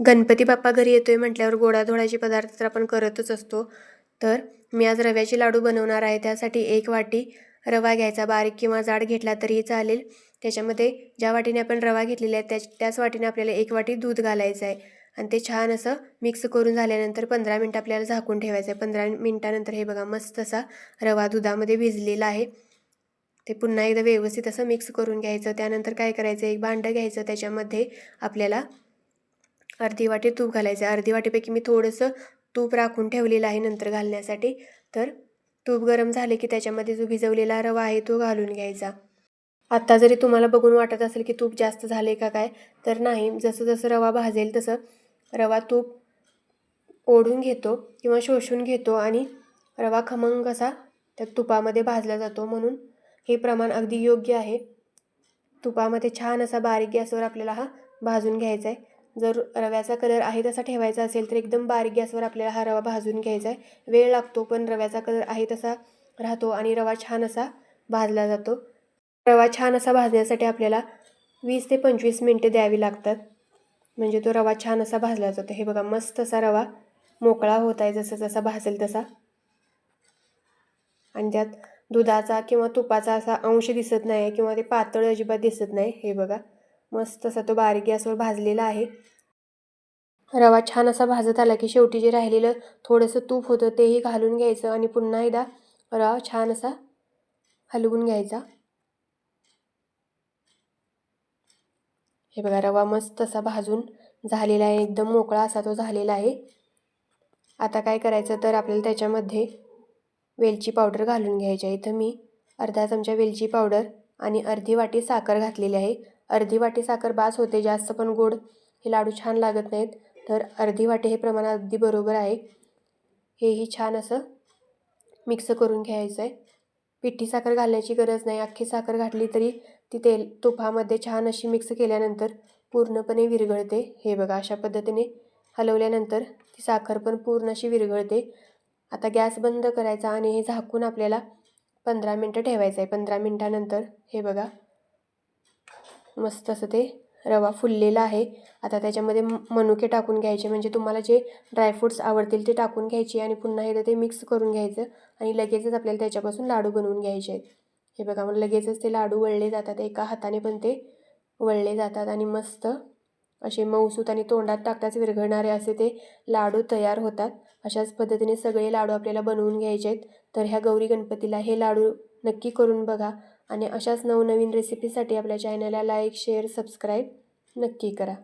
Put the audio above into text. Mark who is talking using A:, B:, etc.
A: गणपती बाप्पा घरी येतोय म्हटल्यावर गोडाधोडाचे पदार्थ तर आपण करतच असतो. तर मी आज रव्याचे लाडू बनवणार आहे. त्यासाठी एक वाटी रवा घ्यायचा. बारीक किंवा जाड घेतला तरीही चालेल. त्याच्यामध्ये ज्या वाटीने आपण रवा घेतलेला आहे त्याच त्याच वाटीने आपल्याला एक वाटी दूध घालायचं आहे. आणि ते छान असं मिक्स करून झाल्यानंतर पंधरा मिनटं आपल्याला झाकून ठेवायचं आहे. पंधरा मिनटानंतर हे बघा मस्त असा रवा दुधामध्ये भिजलेला आहे. ते पुन्हा एकदा व्यवस्थित असं मिक्स करून घ्यायचं. त्यानंतर काय करायचं? एक भांडं घ्यायचं. त्याच्यामध्ये आपल्याला अर्धी वाटी तूप घालायचं. आहे अर्धी वाटीपैकी मी थोडंसं तूप राखून ठेवलेलं आहे नंतर घालण्यासाठी. तर तूप गरम झाले की त्याच्यामध्ये जो भिजवलेला रवा आहे तो घालून घ्यायचा. आत्ता जरी तुम्हाला बघून वाटत असेल की तूप जास्त झाले का काय तर नाही. जसं जसं रवा भाजेल तसं रवा तूप ओढून घेतो किंवा शोषून घेतो आणि रवा खमंग असा त्या तुपामध्ये भाजला जातो. म्हणून हे प्रमाण अगदी योग्य आहे. तुपामध्ये छान असा बारीक गॅसवर आपल्याला हा भाजून घ्यायचा आहे जर रव्याचा कलर आहे तसा ठेवायचा असेल तर एकदम बारीक गॅसवर आपल्याला हा रवा भाजून घ्यायचा आहे. वेळ लागतो पण रव्याचा कलर आहे तसा राहतो आणि रवा छान असा भाजला जातो. रवा छान असा भाजण्यासाठी आपल्याला वीस ते पंचवीस मिनटे द्यावी लागतात. म्हणजे तो रवा छान असा भाजला जातो. हे बघा मस्त असा रवा मोकळा होत आहे जसं जसा भाजेल तसा. आणि त्यात दुधाचा किंवा तुपाचा असा अंश दिसत नाही किंवा ते पातळ अजिबात दिसत नाही. हे बघा मस्त असा तो बारीक गॅसवर भाजलेला आहे. रवा छान असा भाजत आला की शेवटी जे राहिलेलं थोडंसं तूप होतं तेही घालून घ्यायचं आणि पुन्हा एकदा रवा छान असा हलवून घ्यायचा. हे बघा रवा मस्त असा भाजून झालेला आहे. एकदम मोकळा असा तो झालेला आहे. आता काय करायचं तर आपल्याला त्याच्यामध्ये वेलची पावडर घालून घ्यायची आहे. इथं मी अर्धा चमचा वेलची पावडर आणि अर्धी वाटी साखर घातलेली आहे. अर्धी वाटी साखर बास होते जास्त पण गोड. हे लाडू छान लागत नाहीत तर अर्धी वाटी हे प्रमाण अगदी बरोबर आहे. हेही छान असं मिक्स करून घ्यायचं आहे पिठी साखर घालण्याची गरज नाही. अख्खी साखर घातली तरी ती तेल तुपामध्ये छान अशी मिक्स केल्यानंतर पूर्णपणे विरघळते. हे बघा अशा पद्धतीने हलवल्यानंतर ती साखर पण पूर्ण अशी विरघळते. आता गॅस बंद करायचा आणि हे झाकून आपल्याला पंधरा मिनटं ठेवायचं आहे पंधरा मिनटानंतर हे बघा मस्त असं ते रवा फुललेला आहे. आता त्याच्यामध्ये मनुके टाकून घ्यायचे. म्हणजे तुम्हाला जे ड्रायफ्रूट्स आवडतील ते टाकून घ्यायचे आणि पुन्हा एकदा ते मिक्स करून घ्यायचं आणि लगेचच आपल्याला त्याच्यापासून लाडू बनवून घ्यायचे आहेत. हे बघा मग लगेचच ते लाडू वळले जातात. एका हाताने पण ते वळले जातात आणि मस्त असे मऊसूत आणि तोंडात टाकताच विरघळणारे असे ते लाडू तयार होतात. अशाच पद्धतीने सगळे लाडू आपल्याला बनवून घ्यायचे आहेत. तर ह्या गौरी गणपतीला हे लाडू नक्की करून बघा. आणि अशाच नवनवीन रेसिपीसाठी आपल्या चॅनलला लाईक शेअर सबस्क्राईब नक्की करा.